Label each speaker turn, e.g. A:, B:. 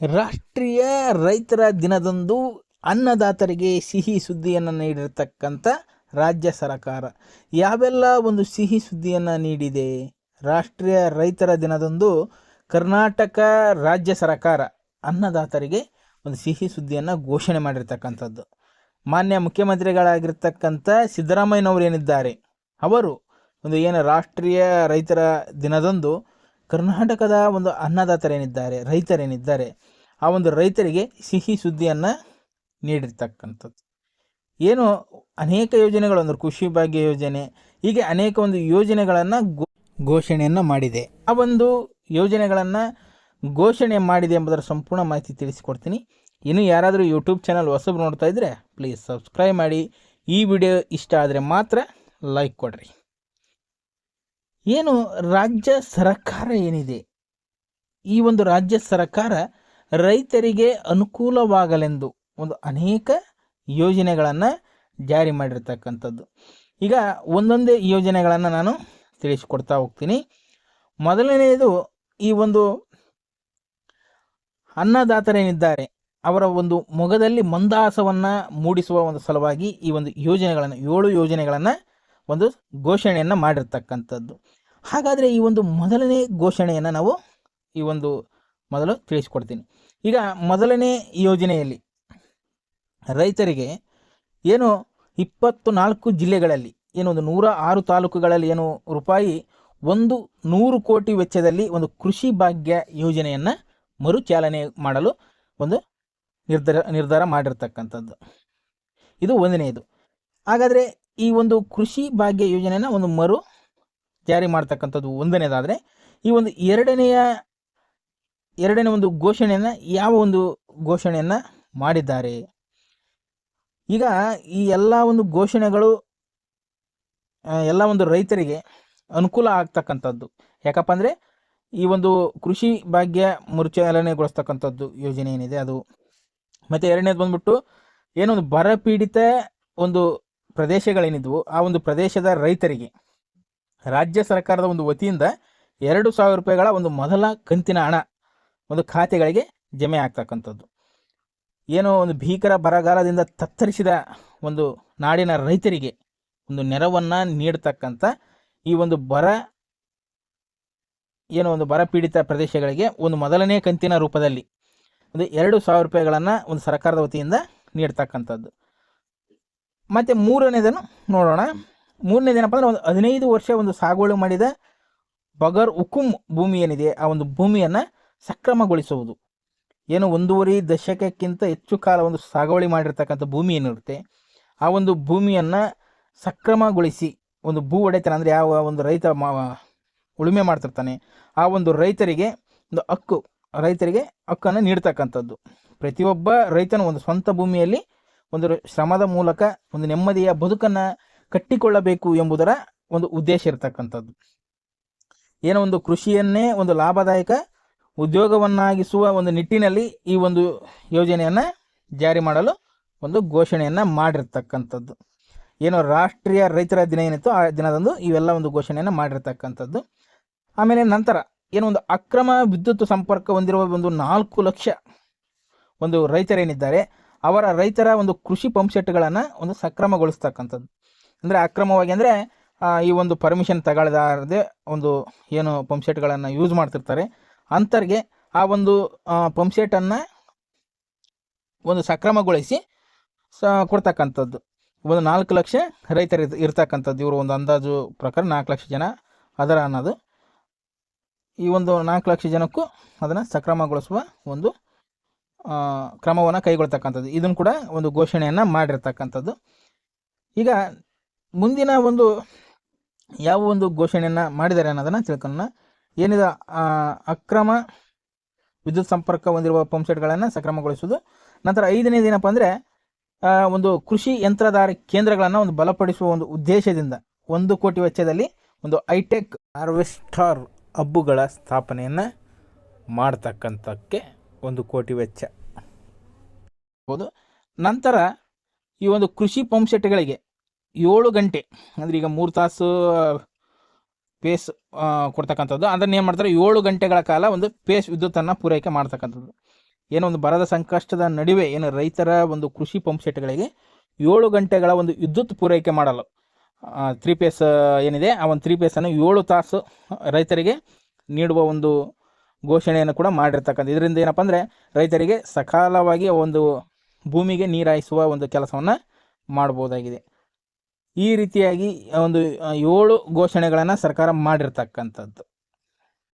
A: ರಾಷ್ಟ್ರೀಯ ರೈತರ ದಿನದಂದು ಅನ್ನದಾತರಿಗೆ ಸಿಹಿ ಸುದ್ದಿಯನ್ನು ನೀಡಿರತಕ್ಕಂಥ ರಾಜ್ಯ ಸರ್ಕಾರ. ಯಾವೆಲ್ಲ ಒಂದು ಸಿಹಿ ಸುದ್ದಿಯನ್ನು ನೀಡಿದೆ? ರಾಷ್ಟ್ರೀಯ ರೈತರ ದಿನದಂದು ಕರ್ನಾಟಕ ರಾಜ್ಯ ಸರ್ಕಾರ ಅನ್ನದಾತರಿಗೆ ಒಂದು ಸಿಹಿ ಸುದ್ದಿಯನ್ನು ಘೋಷಣೆ ಮಾಡಿರ್ತಕ್ಕಂಥದ್ದು. ಮಾನ್ಯ ಮುಖ್ಯಮಂತ್ರಿಗಳಾಗಿರ್ತಕ್ಕಂಥ ಸಿದ್ದರಾಮಯ್ಯನವರು ಏನಿದ್ದಾರೆ? ಅವರು ಒಂದು ಏನು ರಾಷ್ಟ್ರೀಯ ರೈತರ ದಿನದಂದು ಕರ್ನಾಟಕದ ಒಂದು ಅನ್ನದಾತರೇನಿದ್ದಾರೆ, ರೈತರೇನಿದ್ದಾರೆ, ಆ ಒಂದು ರೈತರಿಗೆ ಸಿಹಿ ಸುದ್ದಿಯನ್ನು ನೀಡಿರ್ತಕ್ಕಂಥದ್ದು. ಏನು ಅನೇಕ ಯೋಜನೆಗಳು ಅಂದ್ರೆ ಕೃಷಿ ಭಾಗ್ಯ ಯೋಜನೆ, ಹೀಗೆ ಅನೇಕ ಒಂದು ಯೋಜನೆಗಳನ್ನು ಘೋಷಣೆಯನ್ನು ಮಾಡಿದೆ. ಆ ಒಂದು ಯೋಜನೆಗಳನ್ನು ಘೋಷಣೆ ಮಾಡಿದೆ ಎಂಬುದರ ಸಂಪೂರ್ಣ ಮಾಹಿತಿ ತಿಳಿಸಿಕೊಡ್ತೀನಿ. ಇನ್ನು ಯಾರಾದರೂ ಯೂಟ್ಯೂಬ್ ಚಾನಲ್ ಹೊಸಬ್ರು ನೋಡ್ತಾ ಇದ್ದರೆ ಪ್ಲೀಸ್ ಸಬ್ಸ್ಕ್ರೈಬ್ ಮಾಡಿ. ಈ ವಿಡಿಯೋ ಇಷ್ಟ ಆದರೆ ಮಾತ್ರ ಲೈಕ್ ಕೊಡ್ರಿ. ಏನು ರಾಜ್ಯ ಸರ್ಕಾರ ಏನಿದೆ? ಈ ಒಂದು ರಾಜ್ಯ ಸರ್ಕಾರ ರೈತರಿಗೆ ಅನುಕೂಲವಾಗಲೆಂದು ಒಂದು ಅನೇಕ ಯೋಜನೆಗಳನ್ನು ಜಾರಿ ಮಾಡಿರ್ತಕ್ಕಂಥದ್ದು. ಈಗ ಒಂದೊಂದೇ ಯೋಜನೆಗಳನ್ನು ನಾನು ತಿಳಿಸಿಕೊಡ್ತಾ ಹೋಗ್ತೀನಿ. ಮೊದಲನೆಯದು ಈ ಒಂದು ಅನ್ನದಾತರೇನಿದ್ದಾರೆ, ಅವರ ಒಂದು ಮೊಗದಲ್ಲಿ ಮಂದಾಸವನ್ನು ಮೂಡಿಸುವ ಒಂದು ಸಲುವಾಗಿ ಈ ಒಂದು ಯೋಜನೆಗಳನ್ನು, ಏಳು ಯೋಜನೆಗಳನ್ನು ಒಂದು ಘೋಷಣೆಯನ್ನು ಮಾಡಿರ್ತಕ್ಕಂಥದ್ದು. ಹಾಗಾದರೆ ಈ ಒಂದು ಮೊದಲನೇ ಘೋಷಣೆಯನ್ನು ನಾವು ಈ ಒಂದು ಮೊದಲು ತಿಳಿಸ್ಕೊಡ್ತೀನಿ. ಈಗ ಮೊದಲನೇ ಯೋಜನೆಯಲ್ಲಿ ರೈತರಿಗೆ ಏನು ಇಪ್ಪತ್ತು ನಾಲ್ಕು ಜಿಲ್ಲೆಗಳಲ್ಲಿ, ಏನು ಒಂದು ನೂರ ಆರು ತಾಲೂಕುಗಳಲ್ಲಿ ಏನು ರೂಪಾಯಿ ಒಂದು ನೂರು ಕೋಟಿ ವೆಚ್ಚದಲ್ಲಿ ಒಂದು ಕೃಷಿ ಭಾಗ್ಯ ಯೋಜನೆಯನ್ನು ಮರುಚಾಲನೆ ಮಾಡಲು ಒಂದು ನಿರ್ಧಾರ ನಿರ್ಧಾರ ಮಾಡಿರ್ತಕ್ಕಂಥದ್ದು. ಇದು ಒಂದನೆಯದು. ಹಾಗಾದರೆ ಈ ಒಂದು ಕೃಷಿ ಭಾಗ್ಯ ಯೋಜನೆಯನ್ನು ಒಂದು ಮರು ಜಾರಿ ಮಾಡ್ತಕ್ಕಂಥದ್ದು ಒಂದನೇದಾದರೆ, ಈ ಒಂದು ಎರಡನೆಯ, ಎರಡನೇ ಒಂದು ಘೋಷಣೆಯನ್ನು ಯಾವ ಒಂದು ಘೋಷಣೆಯನ್ನು ಮಾಡಿದ್ದಾರೆ? ಈಗ ಈ ಎಲ್ಲ ಒಂದು ಘೋಷಣೆಗಳು ಎಲ್ಲ ಒಂದು ರೈತರಿಗೆ ಅನುಕೂಲ ಆಗ್ತಕ್ಕಂಥದ್ದು. ಯಾಕಪ್ಪ ಅಂದರೆ, ಈ ಒಂದು ಕೃಷಿ ಭಾಗ್ಯ ಮರುಚಾಲನೆಗೊಳಿಸ್ತಕ್ಕಂಥದ್ದು ಯೋಜನೆ ಏನಿದೆ ಅದು. ಮತ್ತು ಎರಡನೇದು ಬಂದ್ಬಿಟ್ಟು ಏನೊಂದು ಬರ ಪೀಡಿತ ಒಂದು ಪ್ರದೇಶಗಳೇನಿದ್ವು, ಆ ಒಂದು ಪ್ರದೇಶದ ರೈತರಿಗೆ ರಾಜ್ಯ ಸರ್ಕಾರದ ಒಂದು ವತಿಯಿಂದ ಎರಡು ಸಾವಿರ ರೂಪಾಯಿಗಳ ಒಂದು ಮೊದಲ ಕಂತಿನ ಹಣ, ಒಂದು ಖಾತೆಗಳಿಗೆ ಜಮೆ ಆಗ್ತಕ್ಕಂಥದ್ದು. ಏನೋ ಒಂದು ಭೀಕರ ಬರಗಾಲದಿಂದ ತತ್ತರಿಸಿದ ಒಂದು ನಾಡಿನ ರೈತರಿಗೆ ಒಂದು ನೆರವನ್ನು ನೀಡ್ತಕ್ಕಂಥ ಈ ಒಂದು ಬರ, ಏನೋ ಒಂದು ಬರ ಪೀಡಿತ ಪ್ರದೇಶಗಳಿಗೆ ಒಂದು ಮೊದಲನೇ ಕಂತಿನ ರೂಪದಲ್ಲಿ ಒಂದು ಎರಡು ಸಾವಿರ ರೂಪಾಯಿಗಳನ್ನು ಒಂದು ಸರ್ಕಾರದ ವತಿಯಿಂದ ನೀಡ್ತಕ್ಕಂಥದ್ದು. ಮತ್ತು ಮೂರನೇದನ್ನು ನೋಡೋಣ. ಮೂರನೇದೇನಪ್ಪ ಅಂದರೆ ಒಂದು ಹದಿನೈದು ವರ್ಷ ಒಂದು ಸಾಗುವಳಿ ಮಾಡಿದ ಬಗರ್ ಹುಕುಂ ಭೂಮಿ ಏನಿದೆ ಆ ಒಂದು ಭೂಮಿಯನ್ನು ಸಕ್ರಮಗೊಳಿಸುವುದು. ಏನು ಒಂದೂವರೆ ದಶಕಕ್ಕಿಂತ ಹೆಚ್ಚು ಕಾಲ ಒಂದು ಸಾಗುವಳಿ ಮಾಡಿರ್ತಕ್ಕಂಥ ಭೂಮಿ ಏನಿರುತ್ತೆ, ಆ ಒಂದು ಭೂಮಿಯನ್ನು ಸಕ್ರಮಗೊಳಿಸಿ ಒಂದು ಭೂ ಒಡೆತನ ಅಂದರೆ ಯಾವ ಒಂದು ರೈತ ಮಾ, ಉಳುಮೆ ಮಾಡ್ತಿರ್ತಾನೆ, ಆ ಒಂದು ರೈತರಿಗೆ ಒಂದು ಹಕ್ಕು, ರೈತರಿಗೆ ಹಕ್ಕನ್ನು ನೀಡ್ತಕ್ಕಂಥದ್ದು. ಪ್ರತಿಯೊಬ್ಬ ರೈತನು ಒಂದು ಸ್ವಂತ ಭೂಮಿಯಲ್ಲಿ ಒಂದು ಶ್ರಮದ ಮೂಲಕ ಒಂದು ನೆಮ್ಮದಿಯ ಬದುಕನ್ನು ಕಟ್ಟಿಕೊಳ್ಳಬೇಕು ಎಂಬುದರ ಒಂದು ಉದ್ದೇಶ ಇರತಕ್ಕಂಥದ್ದು. ಏನೋ ಒಂದು ಕೃಷಿಯನ್ನೇ ಒಂದು ಲಾಭದಾಯಕ ಉದ್ಯೋಗವನ್ನಾಗಿಸುವ ಒಂದು ನಿಟ್ಟಿನಲ್ಲಿ ಈ ಒಂದು ಯೋಜನೆಯನ್ನು ಜಾರಿ ಮಾಡಲು ಒಂದು ಘೋಷಣೆಯನ್ನು ಮಾಡಿರ್ತಕ್ಕಂಥದ್ದು. ಏನೋ ರಾಷ್ಟ್ರೀಯ ರೈತರ ದಿನ ಏನಿತ್ತು ಆ ದಿನದಂದು ಇವೆಲ್ಲ ಒಂದು ಘೋಷಣೆಯನ್ನು ಮಾಡಿರ್ತಕ್ಕಂಥದ್ದು. ಆಮೇಲೆ ನಂತರ ಏನೋ ಒಂದು ಅಕ್ರಮ ವಿದ್ಯುತ್ ಸಂಪರ್ಕ ಹೊಂದಿರುವ ಒಂದು ನಾಲ್ಕು ಲಕ್ಷ ಒಂದು ರೈತರೇನಿದ್ದಾರೆ, ಅವರ ರೈತರ ಒಂದು ಕೃಷಿ ಪಂಪ್ಸೆಟ್ಗಳನ್ನು ಒಂದು ಸಕ್ರಮಗೊಳಿಸ್ತಕ್ಕಂಥದ್ದು. ಅಂದರೆ ಅಕ್ರಮವಾಗಿ ಅಂದರೆ ಈ ಒಂದು ಪರ್ಮಿಷನ್ ತಗೊಳ್ಳದಾರದೆ ಒಂದು ಏನು ಪಂಪ್ಸೆಟ್ಗಳನ್ನು ಯೂಸ್ ಮಾಡ್ತಿರ್ತಾರೆ. ಅಂಥವ್ರಿಗೆ ಆ ಒಂದು ಪಂಪ್ಸೆಟನ್ನು ಒಂದು ಸಕ್ರಮಗೊಳಿಸಿ ಸ, ಕೊಡ್ತಕ್ಕಂಥದ್ದು. ಒಂದು ನಾಲ್ಕು ಲಕ್ಷ ರೈತರು ಇರ್- ಇರ್ತಕ್ಕಂಥದ್ದು. ಇವರು ಒಂದು ಅಂದಾಜು ಪ್ರಕಾರ ನಾಲ್ಕು ಲಕ್ಷ ಜನ ಅದರ ಅನ್ನೋದು. ಈ ಒಂದು ನಾಲ್ಕು ಲಕ್ಷ ಜನಕ್ಕೂ ಅದನ್ನು ಸಕ್ರಮಗೊಳಿಸುವ ಒಂದು ಕ್ರಮವನ್ನು ಕೈಗೊಳ್ತಕ್ಕಂಥದ್ದು. ಇದನ್ನು ಕೂಡ ಒಂದು ಘೋಷಣೆಯನ್ನು ಮಾಡಿರ್ತಕ್ಕಂಥದ್ದು. ಈಗ ಮುಂದಿನ ಒಂದು ಯಾವ ಒಂದು ಘೋಷಣೆಯನ್ನು ಮಾಡಿದ್ದಾರೆ ಅನ್ನೋದನ್ನು ತಿಳ್ಕೊಳ್ಳೋಣ. ಏನಿದೆ? ಅಕ್ರಮ ವಿದ್ಯುತ್ ಸಂಪರ್ಕ ಹೊಂದಿರುವ ಪಂಪ್ಸೆಟ್ಗಳನ್ನು ಸಕ್ರಮಗೊಳಿಸುವುದು. ನಂತರ ಐದನೇದು ಏನಪ್ಪ ಅಂದರೆ ಒಂದು ಕೃಷಿ ಯಂತ್ರಧಾರ ಕೇಂದ್ರಗಳನ್ನು ಒಂದು ಬಲಪಡಿಸುವ ಒಂದು ಉದ್ದೇಶದಿಂದ ಒಂದು ಕೋಟಿ ವೆಚ್ಚದಲ್ಲಿ ಒಂದು ಹೈಟೆಕ್ ಹಾರ್ವೆಸ್ಟಾರ್ ಹಬ್ಬುಗಳ ಸ್ಥಾಪನೆಯನ್ನು ಮಾಡ್ತಕ್ಕಂಥಕ್ಕೆ ಒಂದು ಕೋಟಿ ವೆಚ್ಚ. ಹೌದು. ನಂತರ ಈ ಒಂದು ಕೃಷಿ ಪಂಪ್ಸೆಟ್ಗಳಿಗೆ ಏಳು ಗಂಟೆ, ಅಂದರೆ ಈಗ ಮೂರು ತಾಸು ಪೇಸ್ ಕೊಡ್ತಕ್ಕಂಥದ್ದು. ಅದನ್ನು ಏನು ಮಾಡ್ತಾರೆ, ಏಳು ಗಂಟೆಗಳ ಕಾಲ ಒಂದು ಪೇಸ್ ವಿದ್ಯುತ್ತನ್ನು ಪೂರೈಕೆ ಮಾಡ್ತಕ್ಕಂಥದ್ದು. ಏನೋ ಒಂದು ಬರದ ಸಂಕಷ್ಟದ ನಡುವೆ, ಏನು ರೈತರ ಒಂದು ಕೃಷಿ ಪಂಪ್ ಸೆಟ್ಗಳಿಗೆ ಏಳು ಗಂಟೆಗಳ ಒಂದು ವಿದ್ಯುತ್ ಪೂರೈಕೆ ಮಾಡಲು ತ್ರೀ ಪೇಸ್ ಏನಿದೆ, ಆ ಒಂದು ತ್ರೀ ಪೇಸನ್ನು ಏಳು ತಾಸು ರೈತರಿಗೆ ನೀಡುವ ಒಂದು ಘೋಷಣೆಯನ್ನು ಕೂಡ ಮಾಡಿರ್ತಕ್ಕಂಥ ಇದರಿಂದ ಏನಪ್ಪ ಅಂದರೆ, ರೈತರಿಗೆ ಸಕಾಲವಾಗಿ ಒಂದು ಭೂಮಿಗೆ ನೀರಾಯಿಸುವ ಒಂದು ಕೆಲಸವನ್ನು ಮಾಡ್ಬೋದಾಗಿದೆ. ಈ ರೀತಿಯಾಗಿ ಒಂದು ಏಳು ಘೋಷಣೆಗಳನ್ನು ಸರ್ಕಾರ ಮಾಡಿರ್ತಕ್ಕಂಥದ್ದು.